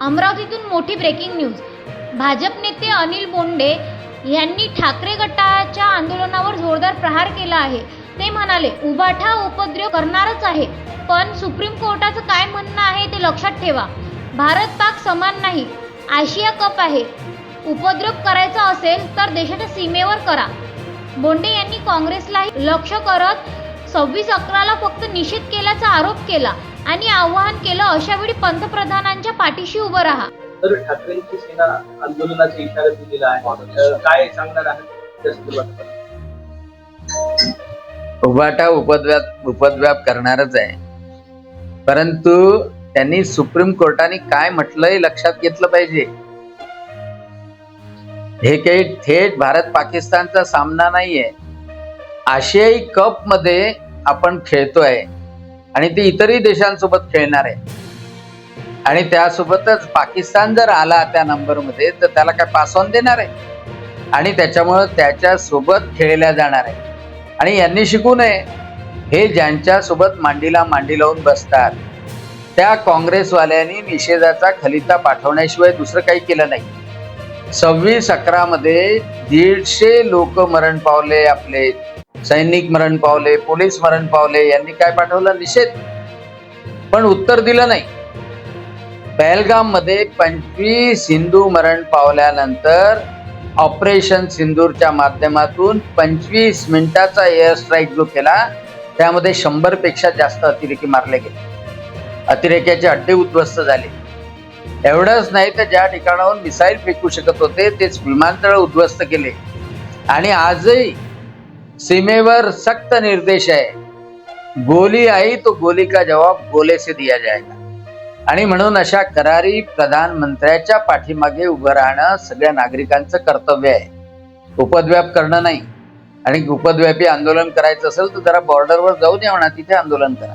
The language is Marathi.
अमरावतीतून मोठी ब्रेकिंग न्यूज भाजप नेते अनिल बोंडे यांनी ठाकरे गटाच्या आंदोलनावर जोरदार प्रहार केला आहे. ते म्हणाले उभाठा उपद्रव करणारच आहे पण सुप्रीम कोर्टाचं काय म्हणणं आहे ते लक्षात ठेवा. भारत पाक समान नाही आशिया कप आहे. उपद्रव करायचा असेल तर देशाच्या सीमेवर करा. बोंडे यांनी काँग्रेसलाही लक्ष करत सव्वीस अकराला फक्त निषेध केल्याचा आरोप केला. आणि आवाहन केलं अशावेळी पंतप्रधानांच्या पाठीशी उभं राहा. तर ठाकरेंची सेना आंदोलनाचा इशारा दिलेला आहे. काय सांगणार आहात? उभाटा उपद्व्याप उपद्व्याप करणारच आहे. परंतु त्यांनी सुप्रीम कोर्टाने काय म्हटलंय लक्षात घेतलं पाहिजे? हे काही थेट भारत पाकिस्तानचा सामना नाहीये. आशियाई कपमध्ये आपण खेळतोय. आणि ते इतरही देशांसोबत खेळणार आहे. आणि त्यासोबतच पाकिस्तान जर आला त्या नंबरमध्ये तर त्याला काय पास ऑन देणार आहे? आणि त्याच्यामुळं त्याच्या सोबत खेळल्या जाणार आहे. आणि यांनी शिकू नये. हे ज्यांच्या सोबत मांडीला मांडी लावून बसतात त्या काँग्रेसवाल्यांनी निषेधाचा खलिता पाठवण्याशिवाय दुसरं काही केलं नाही. सव्वीस अकरा मध्ये दीडशे लोक मरण पावले आपले. सैनिक मरण पावले पोलीस मरण पावले यांनी काय पाठवलं? निषेध. पण उत्तर दिलं नाही. पहलगाममध्ये पंचवीस हिंदू मरण पावल्यानंतर ऑपरेशन सिंदूरच्या माध्यमातून पंचवीस मिनिटाचा एअर स्ट्राईक जो केला त्यामध्ये शंभरपेक्षा जास्त अतिरेकी मारले गेले. अतिरेक्याचे अड्डे उद्ध्वस्त झाले. एवढंच नाही तर ज्या ठिकाणाहून मिसाईल फेकू शकत होते तेच विमानतळ उद्ध्वस्त केले. आणि आजही सीमेवर सक्त निर्देश आहे. गोली आई तो गोली का जवाब गोले से दिया जाएगा आणि म्हणून अशा करारी प्रधानमंत्र्याच्या पाठीमागे उभं राहणं सगळ्या नागरिकांचं कर्तव्य आहे. उपद्व्याप करणं नाही. आणि उपद्व्यापी आंदोलन करायचं असेल तर जरा बॉर्डरवर जाऊन या म्हणा तिथे आंदोलन करा.